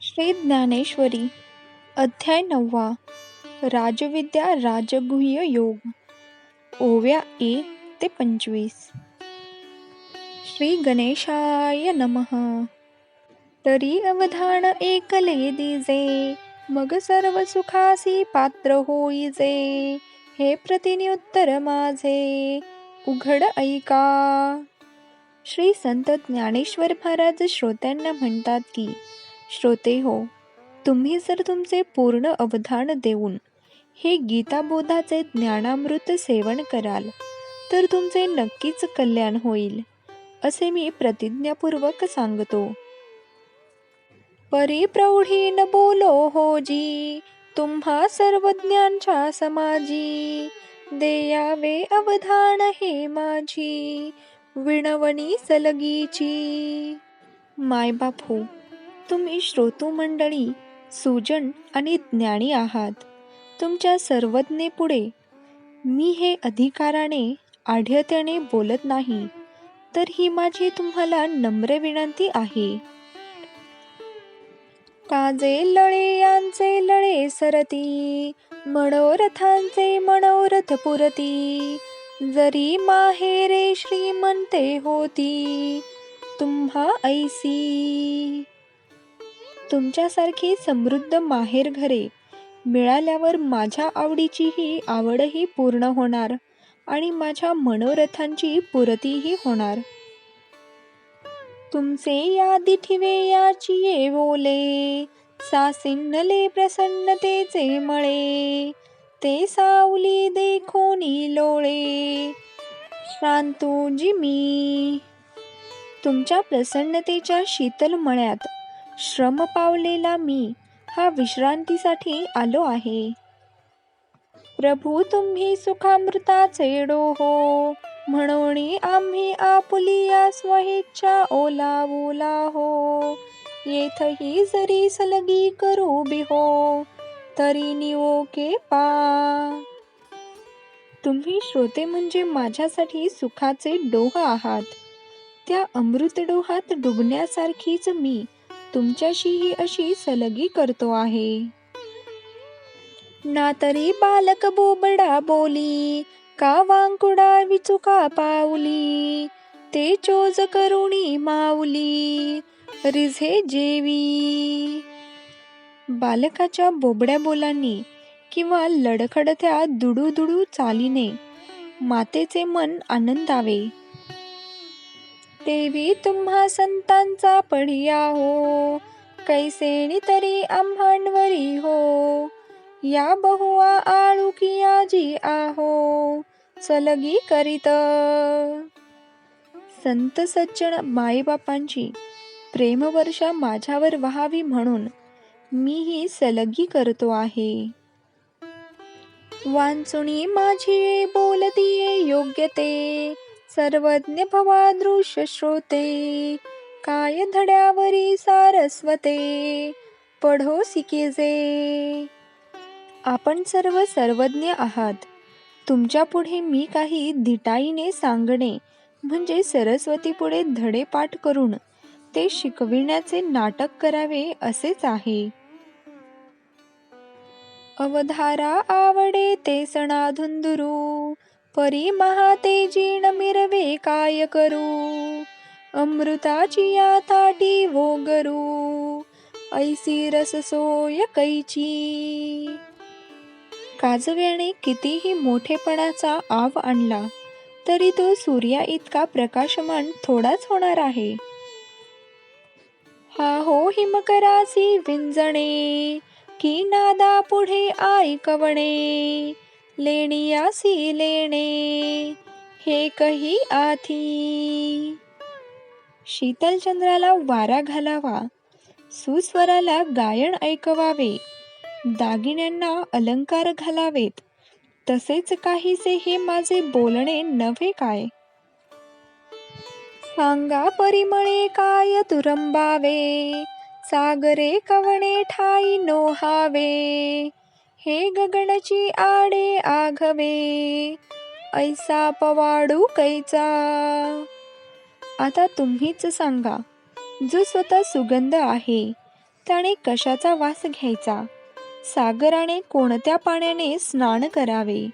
श्री ज्ञानेश्वरी अध्याय नववा राजविद्या राजगुह्य योग ओव्या एक ते पंचवीस. श्री गणेशाय नमः. तरी अवधान एकले दिजे मग सर्व सुखासी पात्र होईजे. हे प्रतिनियुत्तर माझे उघड ऐका. श्री संत ज्ञानेश्वर महाराज श्रोत्यांना म्हणतात की श्रोते हो तुम्ही जर तुमचे पूर्ण अवधान देऊन हे गीताबोधाचे ज्ञानामृत सेवन कराल तर तुमचे नक्कीच कल्याण होईल असे मी प्रतिज्ञापूर्वक सांगतो. परिप्रौढी न बोलो हो जी तुम्हा सर्वज्ञांच्या समाजी देयावे अवधान हे माझी विणवणी सलगीची. मायबाप हो तुम्ही श्रोतू मंडळी सुजन आणि ज्ञानी आहात. तुमच्या सर्वज्ञेपुढे मी हे अधिकाराने आढ्यतेने बोलत नाही. तर ही माझी तुम्हाला नम्र विनंती आहे. काजे लळे यांचे लळे सरती मनोरथांचे मनोरथ पुरती. जरी माहेरे श्रीमंते होती तुम्हा ऐसी तुमच्यासारखी समृद्ध माहेर घरे मिळाल्यावर माझ्या आवडीचीही आवडही पूर्ण होणार आणि माझ्या मनोरथांची पुरतीही होणार. तुमचे यादी ठिवे याची ये बोले सासिन्नले प्रसन्नतेचे मळे ते सावली देखोनी लोळे श्रांतोजी जिमी तुमच्या प्रसन्नतेच्या शीतल मळ्यात श्रम पावलेला मी हा विश्रांतीसाठी आलो आहे. प्रभू तुम्ही सुखामृताचे डोहो म्हणून आम्ही आपुलिया स्वहेच्छा ओला ओला हो. येथही जरी सलगी करू बिहो तरी निओ के पा. तुम्ही श्रोते म्हणजे माझ्यासाठी सुखाचे डोह आहात. त्या अमृत डोहात डुबण्यासारखीच मी तुमच्याशीही अशी सलगी करतो आहे. ना तरी बालक बोबडा बोली का वांकुडा विचुका पावली? ते चोज करुणी माऊली रिझे जेवी. बालकाच्या बोबड्या बोलांनी किंवा लडखडत्या दुडू चालीने मातेचे मन आनंदावे. देवी तुम्हा संतांचा पढिया हो. कैसेणी तरी आम्हांवरी हो. या बहुआ आळुकिया जी आहो. सलगी करीत. संत सज्जन माईबापांची प्रेमवर्षा माझ्यावर व्हावी म्हणून मी ही सलगी करतो आहे. वांचुणी माझी बोलतीये योग्य ते. सर्वज्ञ भवा दृश्य श्रोते काय धड्यावरी सारस्वते पढो सिकेजे. आपण सर्व सर्वज्ञ आहात. तुमच्यापुढे मी काही धिटाईने सांगणे म्हणजे सरस्वती पुढे धडे पाठ करून ते शिकविण्याचे नाटक करावे असेच आहे. अवधारा आवडे ते सणाधुंदुरू परी महातेजीण मिरवे काय करू? अमृताची या ताटी वोगरू ऐसी रस सोय कैची? काजव्याने कितीही मोठेपणाचा आव आणला तरी तो सूर्या इतका प्रकाशमान थोडाच होणार आहे. हा हो हिमकरासी विंजणे की नादा पुढे ऐकवणे लेणियासी लेणे हे कही आथी शीतलचंद्राला वारा घालावा सुस्वराला गायन ऐकवावे दागिन्यांना अलंकार घालावेत तसेच काहीसे हे माझे बोलणे नव्हे काय? सांगा परिमळे काय तुरंबावे सागरे कवणे ठाई नोहावे हे गगनची आडे आघवे ऐसा पवाडू कैचा. आता तुम्हीच सांगा जो स्वतः सुगंध आहे त्याने कशाचा वास घ्यायचा? सागराने कोणत्या पाण्याने स्नान करावे?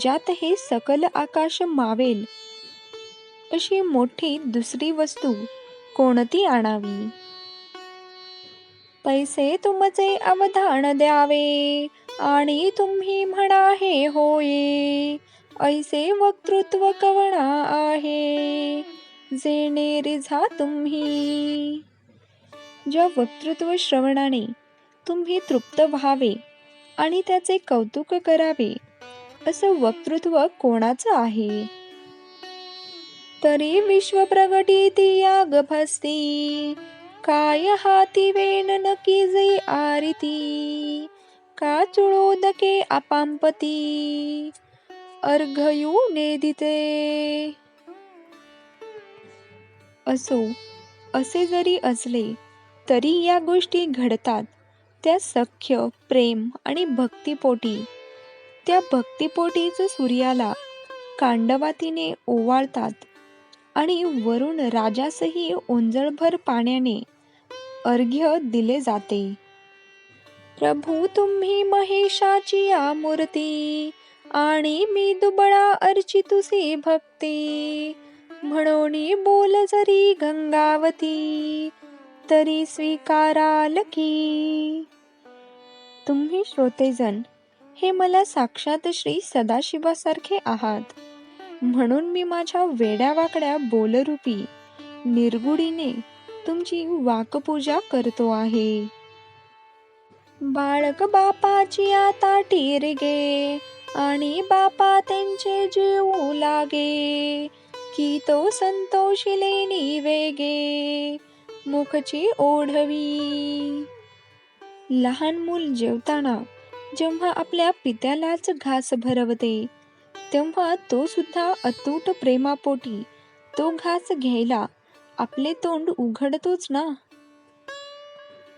ज्यात हे सकल आकाश मावेल? अशी मोठी दुसरी वस्तू कोणती आणावी? पैसे तुमचे अवधान द्यावे. आणि तुम्ही म्हणा हे होये ऐसे वक्तृत्व कवणा आहे जेणे रिझा तुम्ही. ज्या वक्तृत्व श्रवणाने तुम्ही तृप्त व्हावे आणि त्याचे कौतुक करावे असं वक्तृत्व कोणाचं आहे? तरी विश्व प्रगटी याग भस्ती काय हाती वेन नकी जे आरिती? का चुळोदके अपांपती अर्घयू नेदिते. असो असे जरी असले तरी या गोष्टी घडतात. त्या सख्य प्रेम आणि भक्तिपोटी. त्या भक्तीपोटीच सूर्याला कांडवातीने ओवाळतात आणि वरून राजासही ओंजळभर पाण्याने अर्घ्य दिले जाते. प्रभू तुम्ही महेशाची मूर्ती आणि मी दुबळा अर्चितुसी भक्ती. म्हणून बोल जरी गंगावती तरी स्वीकाराल की. तुम्ही श्रोतेजन हे मला साक्षात श्री सदाशिवासारखे आहात. म्हणून मी माझ्या वेड्यावाकड्या बोलरूपी निर्गुडीने तुमची वाकपूजा करतो आहे. बाळक बापाची आता गे आणि बापा त्यांचे जीव लागे की तो संतोषिले वेगे मुखची ओढवी. लहान मूल जेवताना जेव्हा आपल्या पित्यालाच घास भरवते तेव्हा तो सुद्धा अतूट प्रेमापोटी तो घास घ्यायला आपले तोंड उघडतोच ना?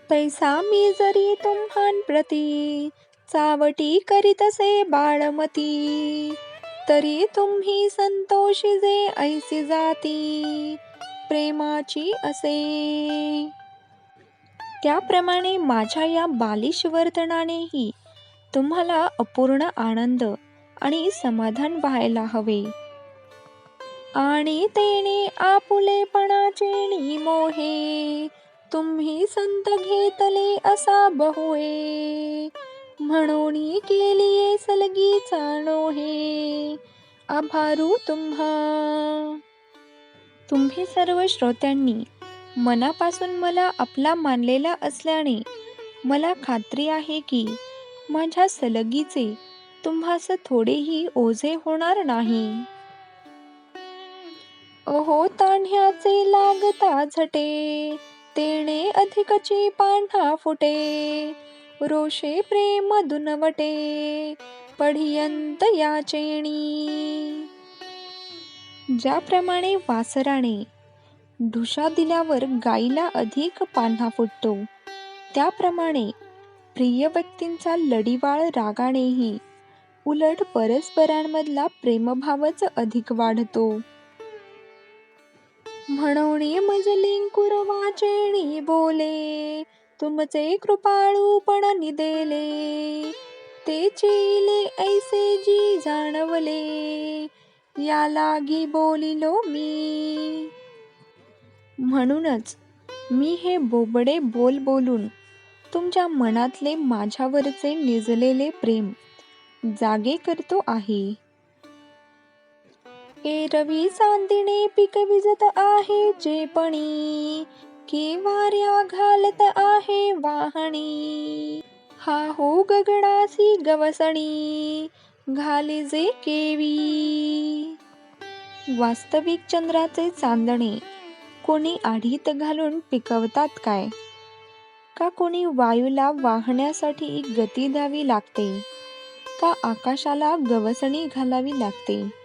पैसा मी जरी तुम्हान प्रती चावटी करीतसे बाळमती. तरी तुम्ही संतोषी जे ऐसी जाती प्रेमाची असे. त्याप्रमाणे माझ्या या बालिश वर्तनानेही तुम्हाला अपूर्ण आनंद आणि समाधान व्हायला हवे. आणि तेने आपुलेपणाचे मोहे तुम्ही संत घेतले असा बहुए. म्हणून केली सलगी चाणो हे आभारू तुम्हा. तुम्ही सर्व श्रोत्यांनी मनापासून मला आपला मानलेला असल्याने मला खात्री आहे की माझ्या सलगीचे तुम्हास थोडेही ओझे होणार नाही. अहो ताण्ह्याचे लागता झटे. तेणे अधिकची पांढा फुटे रोषे प्रेम दुनवटे पढियंत याचेणी ज्याप्रमाणे वासराने ढुशा दिल्यावर गाईला अधिक पान्हा फुटतो त्याप्रमाणे प्रिय व्यक्तींचा लढीवाळ रागानेही उलट परस्परांमधला प्रेमभावच अधिक वाढतो. म्हणून मजलिंकुरवाचेणी बोले. तुमचे कृपाळूपण निदेले. ते चिले ऐसे जी जाणवले. या लागी बोलिलो मी. म्हणूनच मी हे बोबडे बोल बोलून तुमच्या मनातले माझ्यावरचे निजलेले प्रेम जागे करतो आहे. एरवी चांदिणे पीक विजत आहे जे पणी. की वाऱ्या घालत आहे वाहणी. हा हो गगडासी गवसणी. घाली जे केवी. वास्तविक चंद्राचे चांदणे. कोणी आढीत घालून पिकवतात काय? का कोणी वायूला वाहण्यासाठी गती द्यावी लागते? का आकाशाला गवसणी घालावी लागते?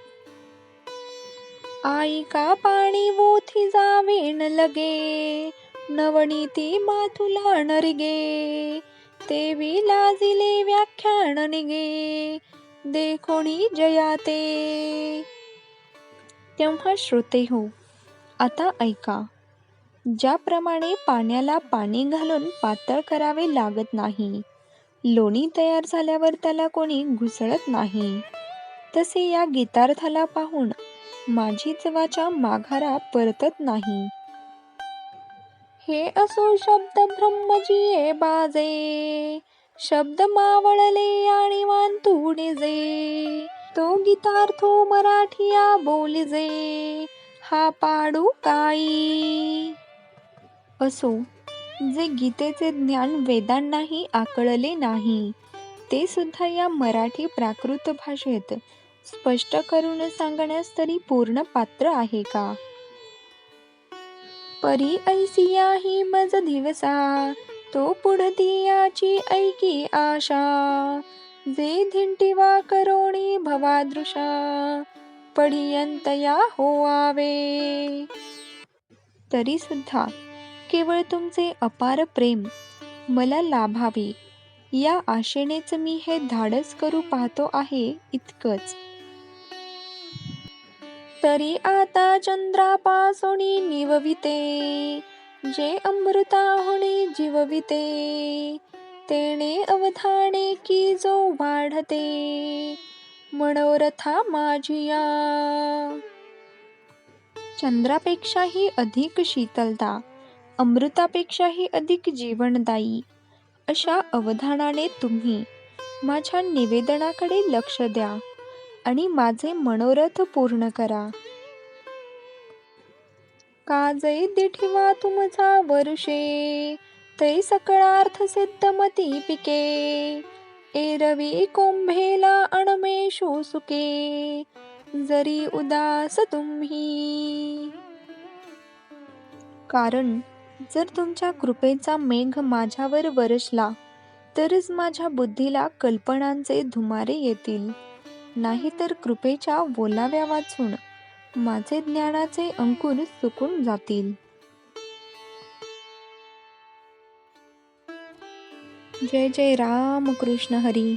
आई का पाणी वोथी जावेन लगे? नवनीती माथुला नरिगे. तेवी लाजिले व्याख्यान निगे देखोणी जयाते तेव्हा श्रोते हो आता ऐका. ज्याप्रमाणे पाण्याला पाणी घालून पातळ करावे लागत नाही लोणी तयार झाल्यावर त्याला कोणी घुसळत नाही. तसे या गीतार्थाला पाहून माझी जवाच्या माघारा परतत नाही. हे असो शब्द ब्रह्मजिये बाजे. शब्द मावळले आणि वांतू जे तो गीतार्थो मराठिया बोलिजे. हा पाडू काई असो जे गीतेचे ज्ञान वेदांनाही आकळले नाही ते सुद्धा या मराठी प्राकृत भाषेत स्पष्ट करून सांगण्यास तरी पूर्ण पात्र आहे का? परी ऐसिया ही मज दिवसा तो पुढतियाची ऐकी आशा. जे धिंटिवा करोणी भवादृशा पढियंतया होवावे. तरी सुद्धा केवळ तुमचे अपार प्रेम मला लाभावे. या आशेनेच मी हे धाडस करू पाहतो आहे इतकंच. तरी आता चंद्रापासून निवविते. जे अमृताहुनी जीवविते तेणे अवधाने की जो वाढते. मनोरथा माझिया चंद्रापेक्षाही अधिक शीतलता अमृतापेक्षाही अधिक जीवनदायी अशा अवधानाने तुम्ही माझ्या निवेदनाकडे लक्ष द्या. आणि माझे मनोरथ पूर्ण करा. काजय ठेवा तुमचा वर्षे? तै सकळार्थ सिद्धमती पिके. एरवी कोंभेला अणमेषु सुके. जरी उदास तुम्ही. कारण जर तुमच्या कृपेचा मेघ माझ्यावर वरसला तरच माझ्या बुद्धीला कल्पनांचे धुमारे येतील. नाहीतर कृपेच्या बोलाव्या वाचून माझे ज्ञानाचे अंकुर सुकून जातील. जय जय राम कृष्ण हरी.